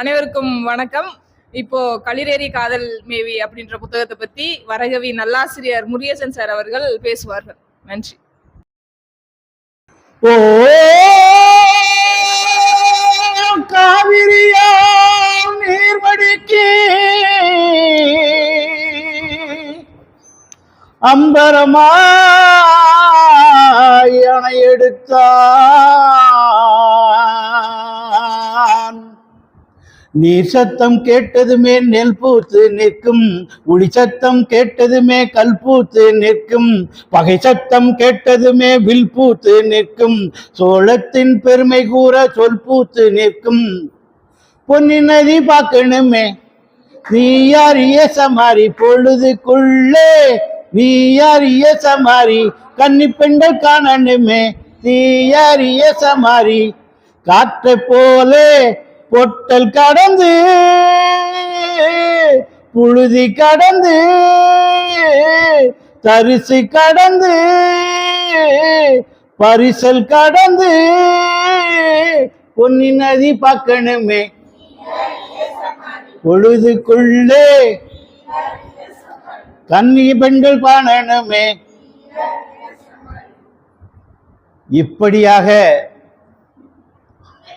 அனைவருக்கும் வணக்கம். இப்போ களிரேறி காதல் மேவி அப்படின்ற புத்தகத்தை பத்தி வரகவி நல்லாசிரியர் முருகேசன் சார் அவர்கள் பேசுவார்கள். நன்றி. ஓ காவிரியா நீர்வடிக்கு அம்பரமாய் அணை எடுத்தான் நீர் சத்தம் கேட்டதுமே நெல் பூத்து நிற்கும். ஒளி சத்தம் கேட்டதுமே கல் பூத்து நிற்கும். பகை சத்தம் கேட்டதுமே வில் பூத்து நிற்கும். சோளத்தின் பெருமை கூற சொல் பூத்து நிற்கும். பொன்னி நதி பார்க்கணுமே. நீயாரிய சமாரி பொழுதுக்குள்ளே. நீயாரிய சமாரி கன்னி பெண்கள் காணணுமே. நீயாரிய சமாரி காற்றை போலே பொட்டல் கடந்து புழுதி கடந்து தரிசு கடந்து பரிசல் கடந்து பொன்னி நதி பார்க்கணுமே பொழுதுக்குள்ளே கன்னி பெண்கள் காணணுமே இப்படியாக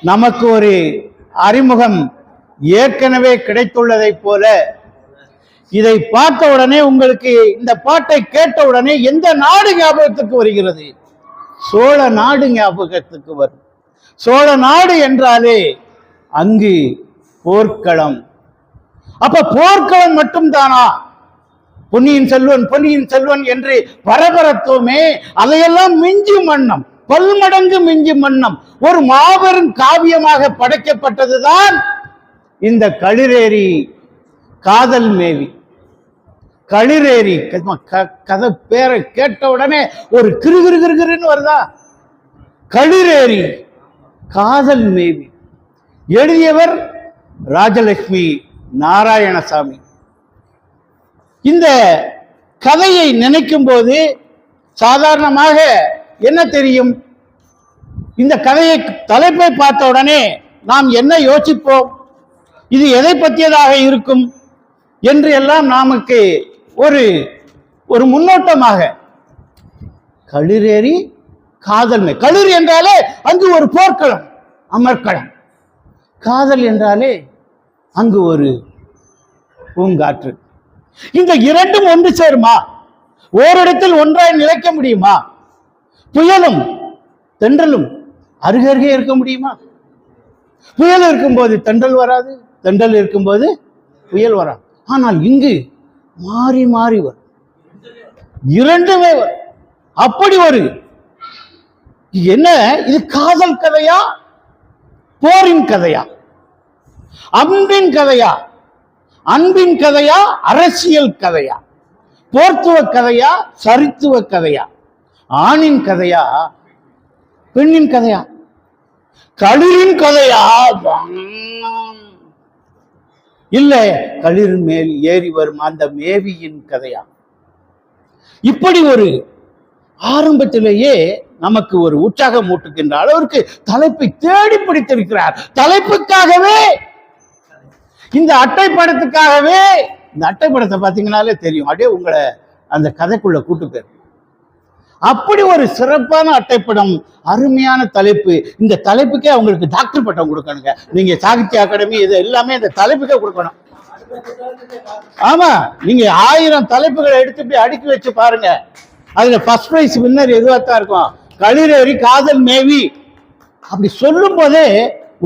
நமக்கு ஒரு அறிமுகம் ஏற்கனவே கிடைத்துள்ளதைப் போல இதை பார்த்த உடனே உங்களுக்கு இந்த பாட்டை கேட்ட உடனே எந்த நாடு ஞாபகத்துக்கு வருகிறது? சோழ நாடு ஞாபகத்துக்கு வரும். சோழ நாடு என்றாலே அங்கு போர்க்களம். அப்ப போர்க்களம் மட்டும்தானா? பொன்னியின் செல்வன் பொன்னியின் செல்வன் என்று பரபரத்துவமே அதையெல்லாம் மிஞ்சும் வண்ணம். பல்மடங்கு மிஞ்சி மன்னம். ஒரு மாபெரும் காவியமாக படைக்கப்பட்டதுதான் இந்த களிரேரி காதல் மேவி. களிரேரி க- கதை பேரை கேட்ட உடனே ஒரு கிரு கிரு வருதா? களிரேரி காதல் மேவி. எழுதியவர் ராஜலட்சுமி நாராயணசாமி. இந்த கதையை நினைக்கும் போது சாதாரணமாக என்ன தெரியும்? இந்த கதையை தலைப்பை பார்த்த உடனே நாம் என்ன யோசிப்போம்? இது எதை பற்றியதாக இருக்கும்? என்று எல்லாம் நமக்கு ஒரு ஒரு முன்னோட்டமாக. களிரேறி காதல்மை களிர் என்றாலே அங்கு ஒரு போர்க்களம் அமர்க்களம். காதல் என்றாலே அங்கு ஒரு பூங்காற்று. இந்த இரண்டும் ஒன்று சேருமா? ஓரிடத்தில் ஒன்றாய் நிலைக்க முடியுமா? புயலும் தென்றலும் அருகருகே இருக்க முடியுமா? புயல் இருக்கும்போது தென்றல் வராது தென்றல் இருக்கும்போது புயல் வராது. ஆனால் இங்கு மாறி மாறி வரும். இரண்டுமே வரும். அப்படி ஒரு என்ன? இது காதல் கதையா? போரின் கதையா? அன்பின் கதையா? அன்பின் கதையா? அரசியல் கதையா? போர்த்துவ கதையா? சரித்துவ கதையா? ஆணின் கதையா பெண்ணின் கதையா? களிரின் கதையா? வாம். இல்ல களிர் மேல் ஏறி வரும் அந்த மேவியின் கதையா? இப்படி ஒரு ஆரம்பத்திலேயே நமக்கு ஒரு உற்சாகம் ஊட்டுகின்ற அளவிற்கு தலைப்பை தேடி பிடித்திருக்கிறார். தலைப்புக்காகவே இந்த அட்டை படத்துக்காகவே இந்த அட்டை படத்தை பார்த்தீங்கன்னாலே தெரியும். அப்படியே உங்களை அந்த கதைக்குள்ள கூட்டு போயிரு அப்படி ஒரு சிறப்பான அட்டைப்படம் அருமையான தலைப்பு. இந்த தலைப்புக்கே அவங்களுக்கு டாக்டர் பட்டம் கொடுக்கணுங்க. நீங்க சாகித்ய அகாடமி இது எல்லாமே இந்த தலைப்புக்கே கொடுக்கணும். ஆமா நீங்க ஆயிரம் தலைப்புகளை எடுத்து போய் அடுக்கி வச்சு பாருங்க. அதுல ஃபர்ஸ்ட் பிரைஸ் வின்னர் எதுவாக தான் இருக்கும்? களிரேறி காதல் மேவி. அப்படி சொல்லும் போதே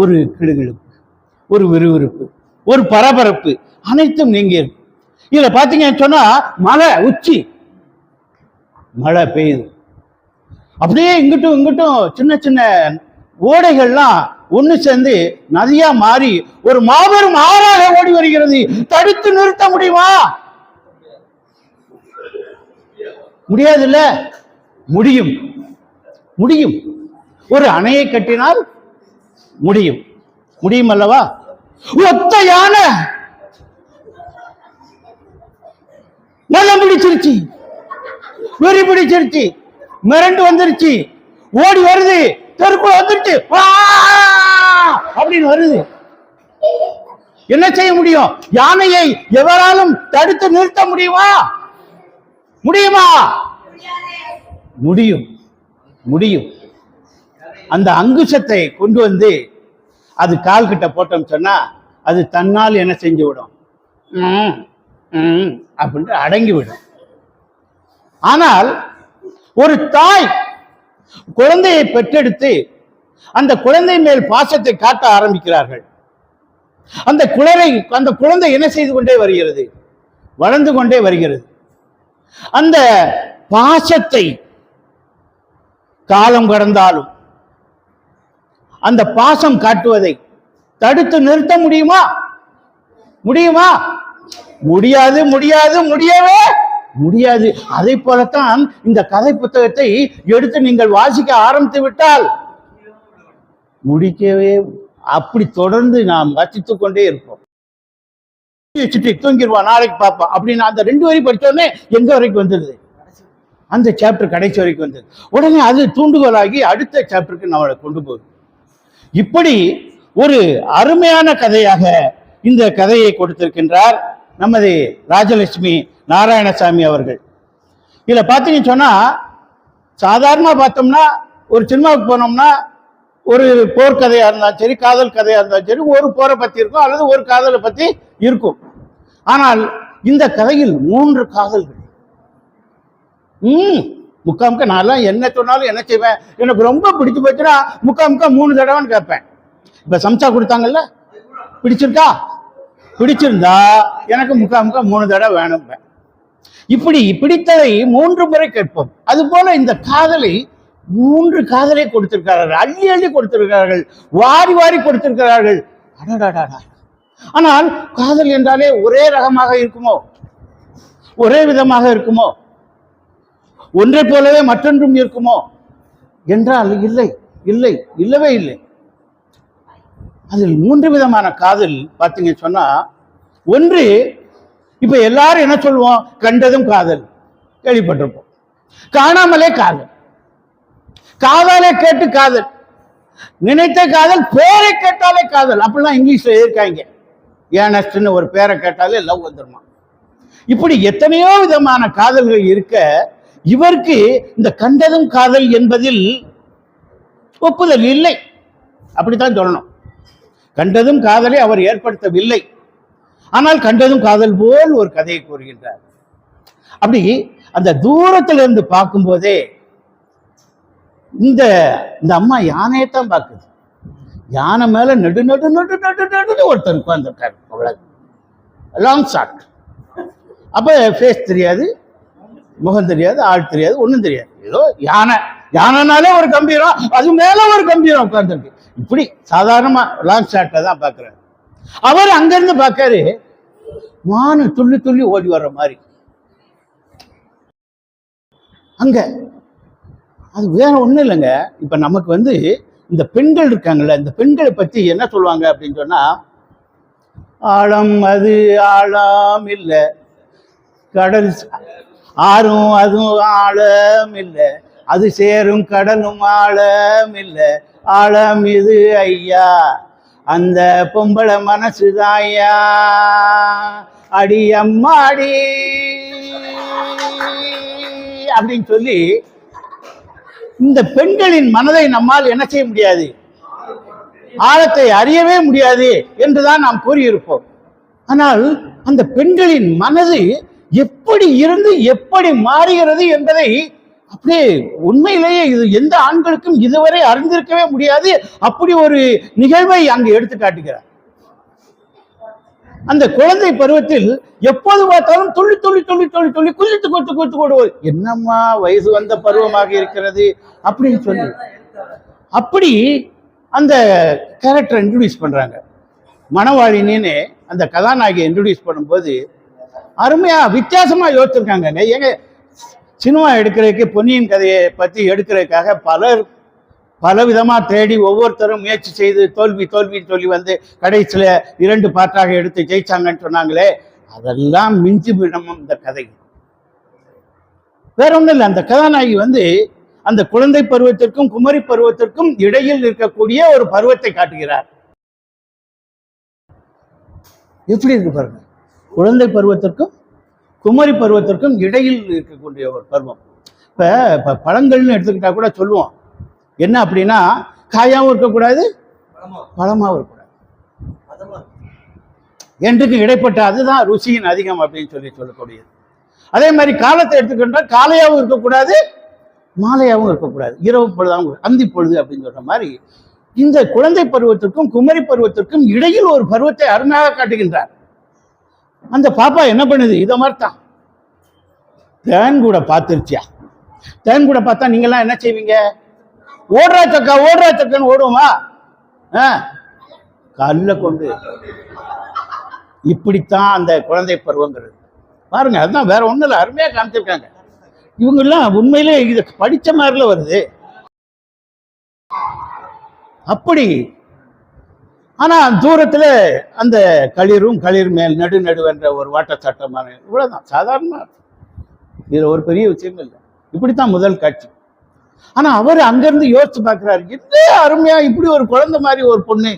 ஒரு கிடுகிடுப்பு ஒரு விறுவிறுப்பு ஒரு பரபரப்பு அனைத்தும் நீங்க இருக்கு இதுல பாத்தீங்கன்னு சொன்னா மலை உச்சி மழை பெய்யுது. அப்படியே இங்கிட்டும் இங்கிட்டும் சின்ன சின்ன ஓடைகள்லாம் ஒன்று சேர்ந்து நதியா மாறி ஒரு மாபெரும் ஆறாக ஓடி வருகிறது. தடுத்து நிறுத்த முடியுமா? முடியாதுல்ல? முடியும். முடியும். ஒரு அணையை கட்டினால் முடியும். முடியும் அல்லவா? ஒத்த யானை நல்லா பிடிச்சிருச்சு. வெறி பிடிச்சிருச்சு. மிரண்டு வந்துருச்சு. ஓடி வருது. தெருக்குள்ள வந்துருச்சு. அப்படின்னு வருது. என்ன செய்ய முடியும்? யானையை எவராலும் தடுத்து நிறுத்த முடியுமா? முடியுமா? முடியும். முடியும். அந்த அங்குசத்தை கொண்டு வந்து அது கால் கிட்ட போட்டோம் சொன்னா அது தன்னால் என்ன செஞ்சு விடும் ம், ம் அப்படின்ட்டு அடங்கி விடும் ஆனால் ஒரு தாய் குழந்தையை பெற்றெடுத்து அந்த குழந்தை மேல் பாசத்தை காட்ட ஆரம்பிக்கிறார்கள். அந்த குழந்தை அந்த குழந்தை என்ன செய்து கொண்டே வருகிறது? வளர்ந்து கொண்டே வருகிறது. அந்த பாசத்தை காலம் கடந்தாலும் அந்த பாசம் காட்டுவதை தடுத்து நிறுத்த முடியுமா? முடியுமா? முடியாது முடியாது முடியவே முடியாது. அதை போலத்தான் இந்த கதை புத்தகத்தை எடுத்து நீங்கள் வாசிக்க ஆரம்பித்து விட்டால் முடிக்கவே அப்படி தொடர்ந்து நாம் வாசித்துக் கொண்டே இருப்போம். வச்சுட்டு தூங்கிடுவா நாளைக்கு பார்ப்போம் அப்படின்னு அந்த ரெண்டு வரி படித்தோடனே எங்க வரைக்கும் வந்துடுது? அந்த சாப்டர் கடைசி வரைக்கும் வந்தது உடனே அது தூண்டுகோலாகி அடுத்த சாப்டருக்கு நம்மளை கொண்டு போகுது. இப்படி ஒரு அருமையான கதையாக இந்த கதையை கொடுத்திருக்கின்றார் நமது ராஜலட்சுமி நாராயணசாமி அவர்கள். இதில் பார்த்தீங்கன்னு சொன்னால் சாதாரணமாக பார்த்தோம்னா ஒரு சினிமாவுக்கு போனோம்னா ஒரு போர்க்கதையாக இருந்தாலும் சரி காதல் கதையாக இருந்தாலும் சரி ஒரு போரை பற்றி இருக்கும் அல்லது ஒரு காதலை பற்றி இருக்கும். ஆனால் இந்த கதையில் மூன்று காதல்கள். ம் முக்காமுக்க நான்லாம் என்ன சொன்னாலும் என்ன செய்வேன்? எனக்கு ரொம்ப பிடிச்சு போச்சுன்னா முக்காமுக்கா மூணு தடவைன்னு கேட்பேன். இப்போ சம்சா கொடுத்தாங்கல்ல? பிடிச்சிருக்கா? பிடிச்சிருந்தா எனக்கு முக்காமுக்கா மூணு தடவை வேணும். இப்படி பிடித்ததை மூன்று முறை கேட்போம். அதுபோல இந்த காதலை மூன்று காதலை கொடுத்திருக்கிறார்கள். அள்ளி அள்ளி கொடுத்திருக்கிறார்கள். வாரி வாரி கொடுத்திருக்கிறார்கள். அடடாடாடா ஆனால் காதல் என்றாலே ஒரே ரகமாக இருக்குமோ? ஒரே விதமாக இருக்குமோ? ஒன்றை போலவே மற்றொன்றும் இருக்குமோ? என்றால் இல்லை இல்லை இல்லவே இல்லை. அதில் மூன்று விதமான காதல் பார்த்தீங்க சொன்னா ஒன்று இப்ப எல்லாரும் என்ன சொல்லுவோம்? கண்டதும் காதல். கேள்விப்பட்டிருப்போம். காணாமலே காதல். காதலை கேட்டு காதல். நினைத்த காதல் பேரை கேட்டாலே காதல். அப்படிலாம் இங்கிலீஷ்ல எழுதியிருக்காங்க. ஏனஸ்ட்னு ஒரு பேரை கேட்டாலே லவ் வந்துருமா? இப்படி எத்தனையோ விதமான காதல்கள் இருக்க இவருக்கு இந்த கண்டதும் காதல் என்பதில் ஒப்புதல் இல்லை. அப்படித்தான் சொல்லணும். கண்டதும் காதலை அவர் ஏற்படுத்தவில்லை. ஆனால் கண்டதும் காதல் போல் ஒரு கதையை கூறுகின்றார். அப்படி அந்த தூரத்துல இருந்து பார்க்கும்போதே இந்த இந்த அம்மா யானையை தான் பார்க்குது. யானை மேல நடு நடு நடு நடு நடுன்னு ஒருத்தர் உட்கார்ந்துருக்காரு. அவ்வளவு. லாங் ஷாட் அப்ப ஃபேஸ் தெரியாது முகம் தெரியாது ஆள் தெரியாது ஒன்றும் தெரியாது. ஏதோ யானை யானைனாலே ஒரு கம்பீரம் அது மேல ஒரு கம்பீரம் உட்கார்ந்துருக்கு. இப்படி சாதாரணமா லாங் ஷாட்ல தான் பார்க்குறாரு. அவர் அங்கிருந்து பார்க்காரு மானு துள்ளி துள்ளி ஓடி வர்ற மாதிரி. அங்க அது வேற ஒண்ணும் இல்லைங்க. இப்ப நமக்கு வந்து இந்த பெண்கள் இருக்காங்கல்ல இந்த பெண்களை பத்தி என்ன சொல்லுவாங்க அப்படின்னு சொன்னா ஆழம் அது ஆழம் இல்லை. கடல் ஆறும் அதுவும் ஆழம் இல்லை. அது சேரும் கடலும் ஆழம் இல்லை. ஆழம் இது ஐயா. அந்த பொம்பளை மனசு தாயா அடி அம்மாடி அப்படின்னு சொல்லி இந்த பெண்களின் மனதை நம்மால் என்ன செய்ய முடியாது? ஆழத்தை அறியவே முடியாது என்றுதான் நாம் கூறியிருப்போம். ஆனால் அந்த பெண்களின் மனது எப்படி இருந்து எப்படி மாறுகிறது என்பதை அப்படியே உண்மையிலேயே இது எந்த ஆண்களுக்கும் இதுவரை அறிந்திருக்கவே முடியாது. அப்படி ஒரு நிகழ்வை அங்கு எடுத்து காட்டுகிறார். அந்த குழந்தை பருவத்தில் எப்போது பார்த்தாலும் துள்ளி துள்ளி துள்ளி துள்ளி துள்ளி குளித்து கொத்து கொத்து கொடு என்னம்மா வயசு வந்த பருவமாக இருக்கிறது அப்படின்னு சொல்லி. அப்படி அந்த கேரக்டர் இன்ட்ரடியூஸ் பண்றாங்க. மணவாழினின்னு அந்த கதாநாயகி இன்ட்ரடியூஸ் பண்ணும்போது அருமையா வித்தியாசமா யோசிச்சிருக்காங்க ஏங்க சினிமா எடுக்கிறதுக்கு பொன்னியின் கதையை பற்றி எடுக்கிறதுக்காக பலர் பல விதமாக தேடி ஒவ்வொருத்தரும் முயற்சி செய்து தோல்வி தோல்வின்னு சொல்லி வந்து கடைசியில இரண்டு பாட்டாக எடுத்து ஜெயிச்சாங்கன்னு சொன்னாங்களே அதெல்லாம் மிஞ்சி விடமும் இந்த கதை. வேற ஒன்றும் இல்லை அந்த கதாநாயகி வந்து அந்த குழந்தை பருவத்திற்கும் குமரி பருவத்திற்கும் இடையில் இருக்கக்கூடிய ஒரு பருவத்தை காட்டுகிறார். எப்படி இருக்கு பாருங்க. குழந்தை பருவத்திற்கும் குமரி பருவத்திற்கும் இடையில் இருக்கக்கூடிய ஒரு பருவம். இப்போ இப்போ பழங்கள்னு எடுத்துக்கிட்டா கூட சொல்லுவோம். என்ன அப்படின்னா காயாகவும் இருக்கக்கூடாது பழமாகவும் இருக்கக்கூடாது. என்றுக்கு இடைப்பட்ட அதுதான் ருசியின் அதிகம் அப்படின்னு சொல்லி சொல்லக்கூடியது. அதே மாதிரி காலத்தை எடுத்துக்கின்றால் காலையாகவும் இருக்கக்கூடாது மாலையாகவும் இருக்கக்கூடாது. இரவு பொழுதாகவும் அந்தி பொழுது அப்படின்னு சொல்ற மாதிரி இந்த குழந்தை பருவத்திற்கும் குமரி பருவத்திற்கும் இடையில் ஒரு பருவத்தை அருமையாக காட்டுகின்றார். அந்த பாப்பா என்ன பண்ணுது? இதை மாதிரி தான் தேன் கூட பார்த்துருச்சியா? தேன் கூட பார்த்தா நீங்கெல்லாம் என்ன செய்வீங்க? ஓடுறா சக்கா ஓடுறா சக்கன்னு ஓடுவோமா? ஆ? கல்ல கொண்டு. இப்படித்தான் அந்த குழந்தை பருவங்கிறது. பாருங்க அதுதான் வேற ஒண்ணும் இல்லை அருமையா காமிச்சிருக்காங்க. இவங்கெல்லாம் உண்மையிலே இது படிச்ச மாதிரில வருது. அப்படி ஆனால் தூரத்தில் அந்த களிரும் களிர் மேல் நடு நடுவென்ற ஒரு வாட்ட இவ்வளோதான் சாதாரணமாக சாதாரணமா ஒரு பெரிய விஷயம் இல்லை. இப்படித்தான் முதல் காட்சி. ஆனால் அவர் அங்கேருந்து யோசிச்சு பார்க்குறாரு. என்ன அருமையாக இப்படி ஒரு குழந்தை மாதிரி ஒரு பொண்ணு.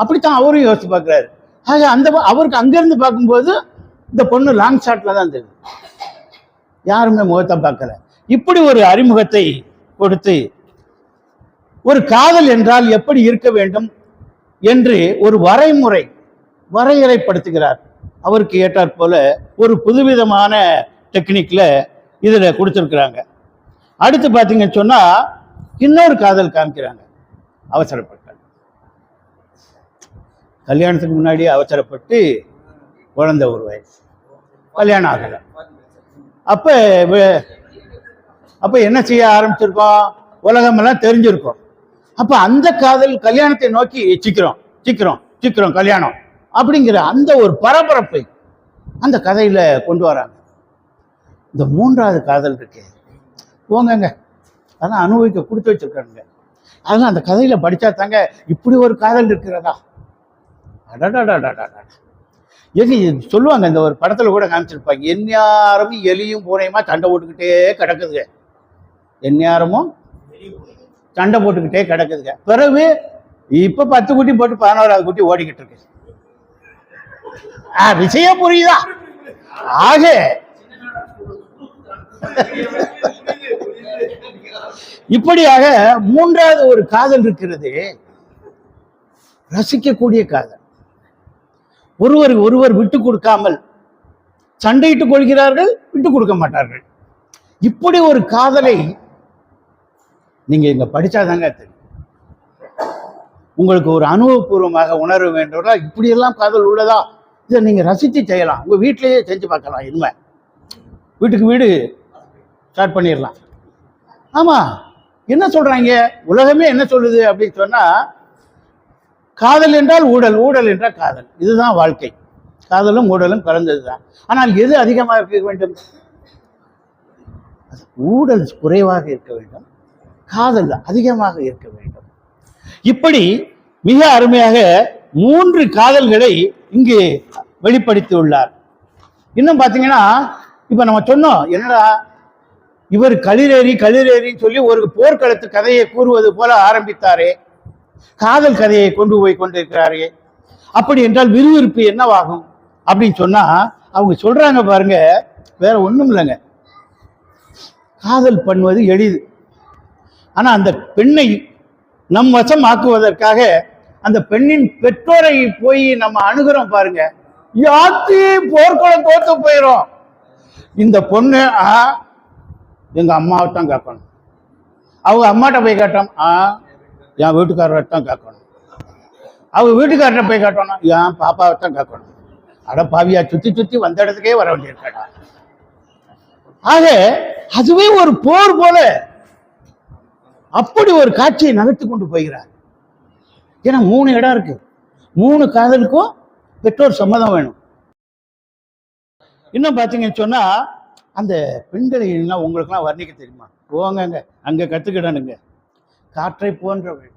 அப்படித்தான் அவரும் யோசிச்சு பார்க்குறாரு. ஆக அந்த அவருக்கு அங்கேருந்து பார்க்கும்போது இந்த பொண்ணு லாங் ஷாட்டில் தான் தெரியும் யாருமே முகத்தை பார்க்கல. இப்படி ஒரு அறிமுகத்தை கொடுத்து ஒரு காதல் என்றால் எப்படி இருக்க வேண்டும்? என்று ஒரு வரைமுறை வரையறைப்படுத்துகிறார். அவருக்கு ஏற்றாற் போல ஒரு புதுவிதமான டெக்னிக்கில் இதில் கொடுத்துருக்குறாங்க. அடுத்து பார்த்தீங்கன்னு சொன்னால் இன்னொரு காதல் காமிக்கிறாங்க அவசரப்பட்டார் கல்யாணத்துக்கு முன்னாடி அவசரப்பட்டு குழந்தை ஒரு வயசு. கல்யாணம் ஆகலை. அப்போ அப்போ என்ன செய்ய ஆரம்பிச்சிருக்கோம்? உலகமெல்லாம் தெரிஞ்சிருக்கோம். அப்ப அந்த காதல் கல்யாணத்தை நோக்கி சிக்கிறோம் சிக்கிறோம் சிக்கிறோம் கல்யாணம் அப்படிங்கிற அந்த ஒரு பரபரப்பை அந்த கதையில கொண்டு வராங்க. இந்த மூன்றாவது காதல் இருக்கு. போங்கங்க. அதெல்லாம் அனுபவிக்க கொடுத்து வச்சிருக்காங்க அதெல்லாம் அந்த கதையில படிச்சா தாங்க இப்படி ஒரு காதல் இருக்கிறதா? அடடடடடடா எங்க இது சொல்லுவாங்க இந்த ஒரு படத்துல கூட காமிச்சிருப்பாங்க எந்நேரமும் எலியும் பூனையுமா சண்டை போட்டுக்கிட்டே கிடக்குதுங்க எந்நேரமும் சண்டை போட்டுக்கிட்டே கிடக்குதுங்க. பிறகு இப்போ பத்து குட்டி போட்டு பதினோராவது குட்டி ஓடிக்கிட்டு இருக்கு. ஆ, விஷயம் புரியுதா? ஆக இப்படியாக மூன்றாவது ஒரு காதல் இருக்கிறது. ரசிக்கக்கூடிய காதல். ஒருவர் ஒருவர் விட்டு கொடுக்காமல் சண்டையிட்டுக் கொள்கிறார்கள் விட்டு கொடுக்க மாட்டார்கள். இப்படி ஒரு காதலை நீங்கள் இங்கே படிச்சாதாங்க தெரியும். உங்களுக்கு ஒரு அனுபவபூர்வமாக உணர வேண்டும்னா இப்படியெல்லாம் காதல் உள்ளதா? இதை நீங்கள் ரசித்து செய்யலாம். உங்கள் வீட்டிலேயே செஞ்சு பார்க்கலாம் இனிமே. வீட்டுக்கு வீடு ஸ்டார்ட் பண்ணிடலாம். ஆமா. என்ன சொல்றாங்க? உலகமே என்ன சொல்லுது அப்படின்னு சொன்னா காதல் என்றால் ஊழல் ஊழல் என்றால் காதல். இதுதான் வாழ்க்கை. காதலும் ஊழலும் கலந்தது தான் ஆனால் எது அதிகமாக இருக்க வேண்டும்? ஊழல் குறைவாக இருக்க வேண்டும். காதல் அதிகமாக இருக்க வேண்டும். இப்படி மிக அருமையாக மூன்று காதல்களை இங்கு வெளிப்படுத்தி உள்ளார் இன்னும் பார்த்தீங்கன்னா இப்போ நம்ம சொன்னோம் என்னடா இவர் களிரேறி களிரேறின்னு சொல்லி ஒரு போர்க்களத்து கதையை கூறுவது போல ஆரம்பித்தாரே. காதல் கதையை கொண்டு போய் கொண்டிருக்கிறாரே. அப்படி என்றால் விறுவிறுப்பு என்னவாகும்? அப்படின்னு சொன்னா அவங்க சொல்றாங்க பாருங்க வேற ஒன்றும் இல்லைங்க. காதல் பண்ணுவது எளிது. ஆனா அந்த பெண்ணை நம் வசம் ஆக்குவதற்காக அந்த பெண்ணின் பெற்றோரை போய் நம்ம அணுகிறோம் பாருங்க. யாத்தி போர்க்குளம் தோத்து போயிடும் இந்த பொண்ணு ஆ எங்க அம்மாவை தான் கேட்கணும் அவங்க அம்மாட்ட போய் கேட்டோம் ஆ என் வீட்டுக்காரரை தான் கேட்கணும் அவங்க வீட்டுக்கார்ட்ட போய் கேட்டோம் என் பாப்பாவை தான் கேட்கணும் அட பாவியா சுத்தி சுத்தி வந்த இடத்துக்கே வர வேண்டியிருக்கா ஆக அதுவே ஒரு போர் போல அப்படி ஒரு காட்சியை நகர்த்தி கொண்டு போகிறார். ஏன்னா மூணு இடம் இருக்கு. மூணு காதலுக்கும் பெற்றோர் சம்மதம் வேணும். இன்னும் பார்த்தீங்கன்னு சொன்னால் அந்த பெண்களை எல்லாம் உங்களுக்கெல்லாம் வர்ணிக்க தெரியுமா? போங்கங்க அங்கே கற்றுக்கிடணுங்க காற்றை போன்றவள்.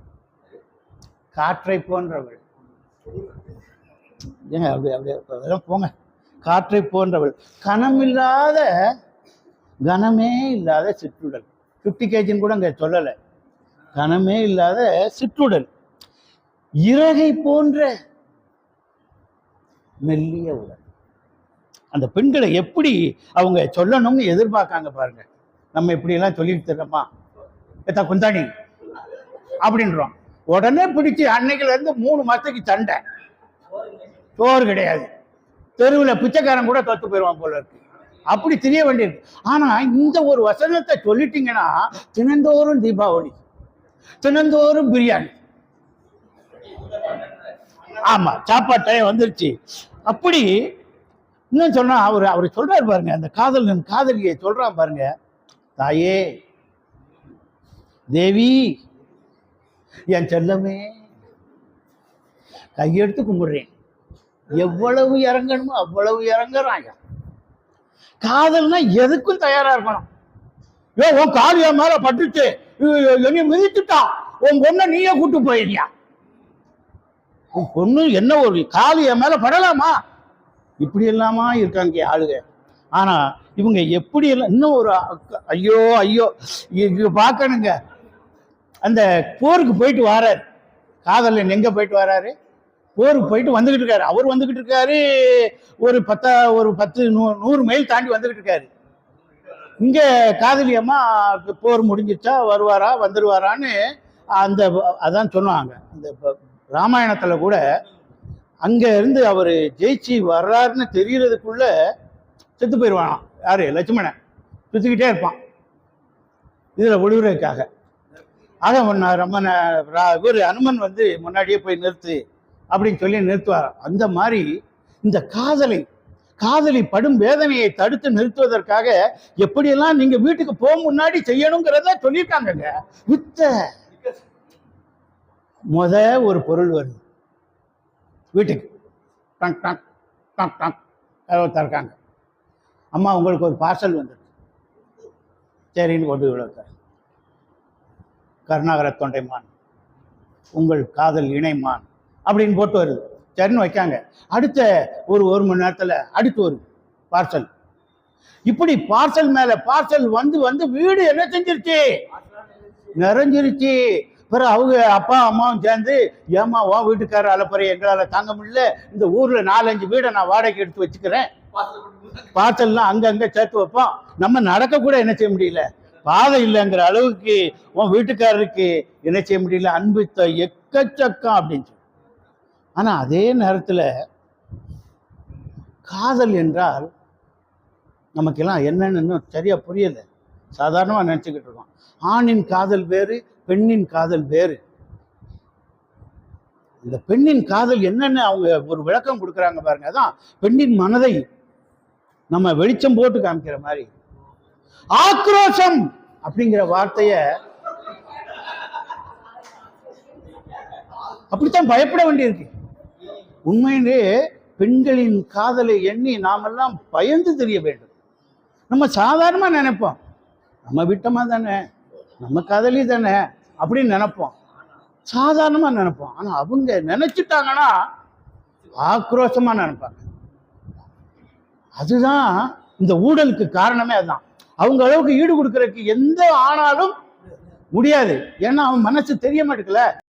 காற்றை போன்றவள். ஏங்க அப்படி அப்படியே அதெல்லாம் போங்க. காற்றை போன்றவள். கனமில்லாத கனமே இல்லாத சிற்றுடல். ஃபிஃப்டி கேஜின்னு கூட அங்க சொல்லலை. கனமே இல்லாத சிற்றுடல். இறகை போன்ற மெல்லிய உடல். அந்த பெண்களை எப்படி அவங்க சொல்லணும்னு எதிர்பார்க்காங்க பாருங்க. நம்ம இப்படி எல்லாம் சொல்லிட்டு தர்றோமா எத்தா குந்தாணி. அப்படின்றோம். உடனே பிடிச்சு அன்னைக்குல இருந்து மூணு மாசத்துக்கு சண்டை. சோறு கிடையாது. தெருவில் பிச்சைக்காரன் கூட தொத்து போயிடுவான் போல இருக்கு. அப்படி தெரிய வேண்டியிருக்கு ஆனா இந்த ஒரு வசனத்தை சொல்லிட்டீங்கன்னா தினந்தோறும் தீபாவளி தினந்தோறும் பிரியாணி. ஆமா சாப்பாடு டைம் வந்துருச்சு. அப்படி இன்னும் சொன்னா அவர் அவர் சொல்றாரு பாருங்க அந்த காதல் காதலியை சொல்றான் பாருங்க. தாயே தேவி என் செல்லமே கையெடுத்து கும்பிடுறேன். எவ்வளவு இறங்கணுமோ அவ்வளவு இறங்குறான் காதல்னா எதுக்கும் தயாரா இருக்கணும். ஏ உன் கால் என் மேல பட்டுச்சு. என்னை மிதித்துட்டான் உன் பொண்ணை நீயே கூட்டு போயிருக்கியா உன் பொண்ணு என்ன ஒரு கால் என் மேல படலாமா? இப்படி எல்லாமா இருக்காங்க ஆளுங்க. ஆனா இவங்க எப்படி எல்லாம் இன்னும் ஒரு ஐயோ ஐயோ பார்க்கணுங்க அந்த போருக்கு போயிட்டு வராரு. காதலன் எங்க போயிட்டு வராரு? போருக்கு போயிட்டு வந்துகிட்டு இருக்காரு. அவர் வந்துகிட்டு இருக்காரு ஒரு பத்தா ஒரு பத்து நூ- நூறு மைல் தாண்டி வந்துகிட்டு இருக்காரு. இங்க காதலியம்மா போர் முடிஞ்சிச்சா வருவாரா வந்துருவாரான்னு அந்த அதான் சொன்னாங்க அந்த ராமாயணத்தில் ராமாயணத்துல கூட அங்க இருந்து அவர் ஜெயிச்சு வர்றாருன்னு தெரியறதுக்குள்ள செத்து போயிடுவானாம் யாரு? லட்சுமணன். சுத்திக்கிட்டே இருப்பான். இதுல ஒளிவுறதுக்காக ஆக ஒன்று ரொம்ப இவர் அனுமன் வந்து முன்னாடியே போய் நிறுத்து அப்படின்னு சொல்லி நிறுத்துவார். அந்த மாதிரி இந்த காதலை காதலி படும் வேதனையை தடுத்து நிறுத்துவதற்காக எப்படியெல்லாம் நீங்க வீட்டுக்கு போக முன்னாடி செய்யணுங்கிறத சொல்லியிருக்காங்கங்க. வித்த. முத ஒரு பொருள் வருது. வீட்டுக்கு. டங் டங் டங் டங். திறக்காங்க அம்மா உங்களுக்கு ஒரு பார்சல் வந்துருக்கு. சரின்னு கொண்டு விழுக்க கருணாகர தொண்டைமான். உங்கள் காதல் இணைமான். அப்படின்னு போட்டு வருது. சரின்னு வைக்காங்க. அடுத்த ஒரு ஒரு மணி நேரத்தில் அடுத்து ஒரு பார்சல் இப்படி பார்சல் மேலே பார்சல் வந்து வந்து வீடு என்ன செஞ்சிருச்சு? நிறைஞ்சிருச்சு. பிறகு அவங்க அப்பா அம்மாவும் சேர்ந்து ஏமா வா வீட்டுக்கார அலப்பறை எங்களால் தாங்க முடியல. இந்த ஊரில் நாலஞ்சு வீடை நான் வாடகைக்கு எடுத்து வச்சுக்கிறேன். பார்சல்லாம் அங்கங்கே சேர்த்து வைப்போம். நம்ம நடக்க கூட என்ன செய்ய முடியல. பாதை இல்லைங்கிற அளவுக்கு உன் வீட்டுக்காரருக்கு என்ன செய்ய முடியல? அன்பு எக்கச்சக்கம் அப்படின்னு ஆனால் அதே நேரத்தில் காதல் என்றால் நமக்கெல்லாம் என்னென்னு சரியாக சரியா சாதாரணமாக நினச்சிக்கிட்டு இருக்கோம். ஆணின் காதல் வேறு பெண்ணின் காதல் வேறு. இந்த பெண்ணின் காதல் என்னென்ன அவங்க ஒரு விளக்கம் கொடுக்குறாங்க பாருங்க. அதான் பெண்ணின் மனதை நம்ம வெளிச்சம் போட்டு காமிக்கிற மாதிரி. ஆக்ரோஷம் அப்படிங்கிற வார்த்தைய அப்படித்தான் பயப்பட வேண்டியிருக்கு. உண்மையிலே பெண்களின் காதலை எண்ணி நாமெல்லாம் பயந்து தெரிய வேண்டும். நம்ம சாதாரணமாக நினைப்போம். நம்ம விட்டமா தானே? நம்ம காதலி தானே? அப்படின்னு நினைப்போம். சாதாரணமாக நினைப்போம். ஆனால் அவங்க நினச்சிட்டாங்கன்னா ஆக்ரோஷமாக நினைப்பாங்க. அதுதான் இந்த ஊழலுக்கு காரணமே அதுதான் அவங்க அளவுக்கு ஈடு கொடுக்கறதுக்கு எந்த ஆனாலும் முடியாது. ஏன்னா அவன் மனசு தெரிய மாட்டேங்கல